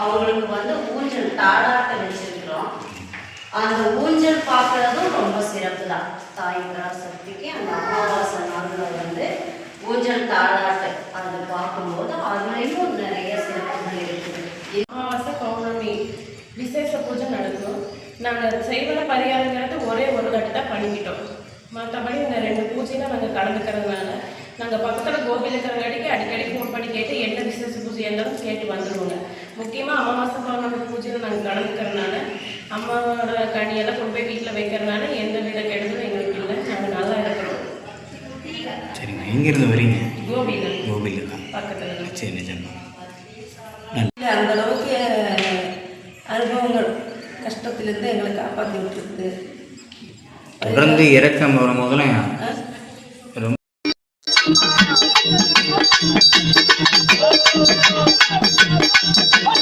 அவங்களுக்கு வந்து ஊஞ்சல் தாடாட்டம் வச்சிருக்கிறோம். அந்த ஊஞ்சல் பார்க்கறதும் ரொம்ப சிறப்பு தான் தாய் பராசக்திக்கு அந்த அமாவாசை நாளில் வந்து ஊஞ்சல் தாடாட்டம் அதை பார்க்கும்போது அதுலேயும் நிறைய சிறப்புகள் இருக்குது. அமாவாசை பௌர்ணமி விசேஷ பூஜை நடக்கும். நாங்கள் செய்வன பரிகாரங்கிறது ஒரே ஒரு கட்டு தான் பண்ணிக்கிட்டோம். மற்றபடி இந்த ரெண்டு பூஜையில் நாங்கள் கலந்துக்கிறதுனால நாங்கள் பக்கத்தில் கோவில் இருக்கிறங்காட்டிக்கு அடிக்கடி ஃபோன் பண்ணி கேட்டு என்ன விசேஷ பூஜை இருந்தாலும் கேட்டு வந்துடுவோங்க முக்கியமாக அமாவாசை பௌர்ணமி பூஜையில் நாங்கள் நடந்துக்கிறதுனால அம்மாவோட கனியெல்லாம் கொண்டு போய் வீட்டில் வைக்கிறதுனால எந்த வித கெடுதலும் எங்களுக்கு இல்லை. நாங்கள் நல்லா இருக்கிறோம். சரிங்க. எங்கேருந்து வரீங்க? கோபியில். கோபியில் பக்கத்தில் சரி நிஜம் அந்த அளவுக்கு அனுபவங்கள் கஷ்டத்திலேருந்து எங்களை காப்பாற்றி விட்டுருக்குது தொடர்ந்து இறக்கம் வரும்போதெல்லாம் ரொம்ப アハハハ!